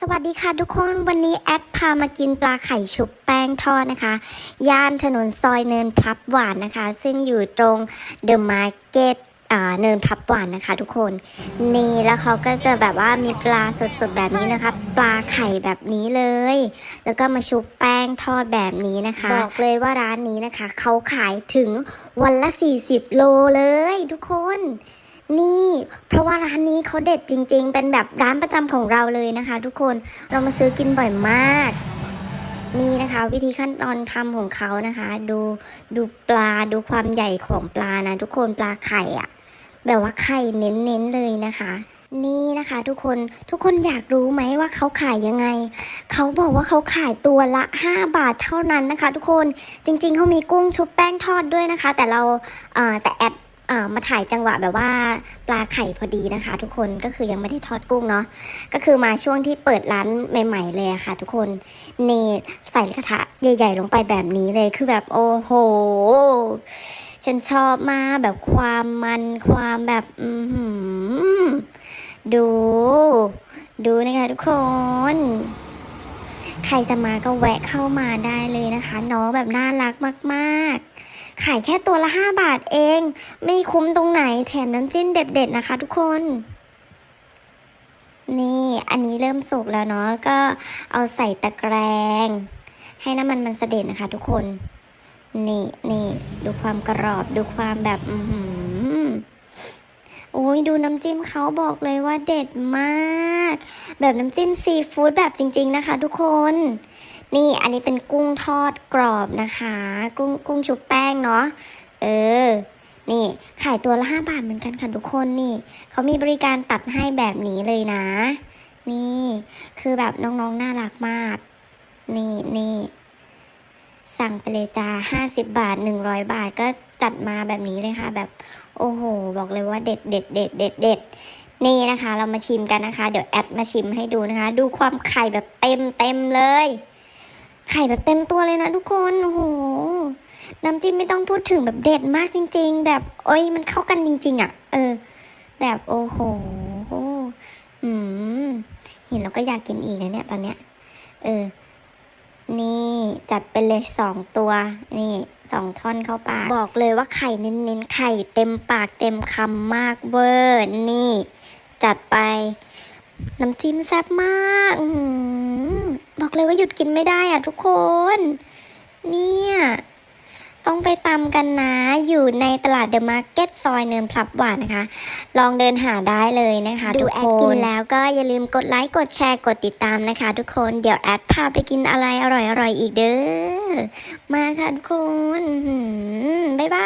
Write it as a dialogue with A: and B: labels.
A: สวัสดีค่ะทุกคนวันนี้แอดพามากินปลาไข่ชุบแป้งทอดนะคะ ย่านถนนซอยเนินพลับหวานนะคะ ซึ่งอยู่ตรงเดอะมาร์เก็ตเนินพลับหวานนะคะ ทุกคนนี่แล้วเขาก็จะแบบว่ามีปลาสดๆแบบนี้นะคะ ปลาไข่แบบนี้เลย แล้วก็มาชุบแป้งทอดแบบนี้นะคะบอกเลยว่าร้านนี้นะคะเขาขายถึงวันละ 40 โลเลยทุกคน นี่ เพราะว่าร้านนี้เขาเด็ดจริง ๆ เป็นแบบร้านประจำของเราเลยนะคะ ทุกคนเรามาซื้อกินบ่อยมาก นี่นะคะ วิธีขั้นตอนทำของเขานะคะ ดูดูปลาดูความใหญ่ของปลานะ ทุกคนปลาไข่อะแบบว่าไข่เน้นๆเลยนะคะนี่นะคะทุกคนทุกคนอยากรู้ไหมว่าเขาขายยังไง เขาบอกว่าเขาขายตัวละ 5 บาทเท่านั้นนะคะ ทุกคนจริงๆเขามีกุ้งชุบแป้งทอดด้วยนะคะ แต่เราเอ่อแต่แอด มาถ่ายจังหวะแบบว่าปลาไข่พอดีนะคะ ทุกคนก็คือยังไม่ได้ทอดกุ้งเนาะก็คือมาช่วงที่เปิดร้านใหม่ ๆ เลยค่ะ ทุกคนเนใส่กระทะใหญ่ ๆ ลงไปแบบนี้เลยคือแบบโอ้โหฉันชอบมากแบบความมันความแบบอืหดู ดูนะคะทุกคนใครจะมาก็แวะเข้ามาได้เลยนะคะ น้องแบบน่ารักมาก ๆ ขายแค่ตัวละ 5 บาทเอง ไม่คุ้มตรงไหนแถมน้ำจิ้มเด็ดๆนะคะทุกคน นี่อันนี้เริ่มสุกแล้วเนาะก็เอาใส่ตะแกรงให้น้ำมันมันเสด็จนะคะทุกคน นี่นี่ดูความกรอบดูความแบบอือหือโอ้ยดูน้ำจิ้มเขาบอกเลยว่าเด็ดมาก แบบน้ำจิ้มซีฟู้ดแบบจริง ๆ นะคะ ทุกคน นี่อันนี้เป็นกุ้งทอดกรอบนะคะ กุ้งกุ้งชุบแป้งเนาะเออ นี่ขายตัวละห้าบาทเหมือนกันค่ะทุกคนนี่เขามีบริการตัดให้แบบนี้เลยนะ นี่คือแบบน้องๆน่ารักมาก นี่นี่สั่งไปเลยจ้าห้าสิบบาทหนึ่งร้อยบาทก็จัดมาแบบนี้เลยค่ะ แบบโอ้โห บอกเลยว่าเด็ดเด็ดเด็ดเด็ดเด็ดนี่นะคะ เรามาชิมกันนะคะ เดี๋ยวแอดมาชิมให้ดูนะคะ ดูความไข่แบบเต็มเต็มเลย ไข่แบบเต็มตัวเลยนะทุกคนโอ้โหน้ำจิ้มไม่ต้องพูดถึงแบบเด็ดมากจริง ๆ แบบเอ้ยมันเข้ากันจริง ๆอะ่ะ เออ แบบโอ้โหอืมเห็นแล้วก็อยากกินอีกนะเนี่ยตอนเนี้ย เออ นี่จัดไปเลยสองตัว นี่สองท่อนเข้าปาก บอกเลยว่าไข่เน้นๆไข่เต็มปากเต็มคำมากเวอร์นี่ จัดไป น้ำจิ้มแซ่บมาก อื้อหือ บอกเลยว่าหยุดกินไม่ได้อะทุกคน เนี่ย ต้องไปตำกันนะ อยู่ในตลาดเดอะมาร์เก็ตซอยเนินพลับหวานนะคะ ลองเดินหาได้เลยนะคะ
B: ดู
A: ทุก
B: แอ
A: ค
B: ดกิน
A: นแล้วก็อย่าลืมกดไลค์ กดแชร์ กดติดตามนะคะ ทุกคน เดี๋ยวแอดพาไปกินอะไรอร่อยๆอีกเด้อ มาค่ะทุกคนอื้อหือบ๊ายบาย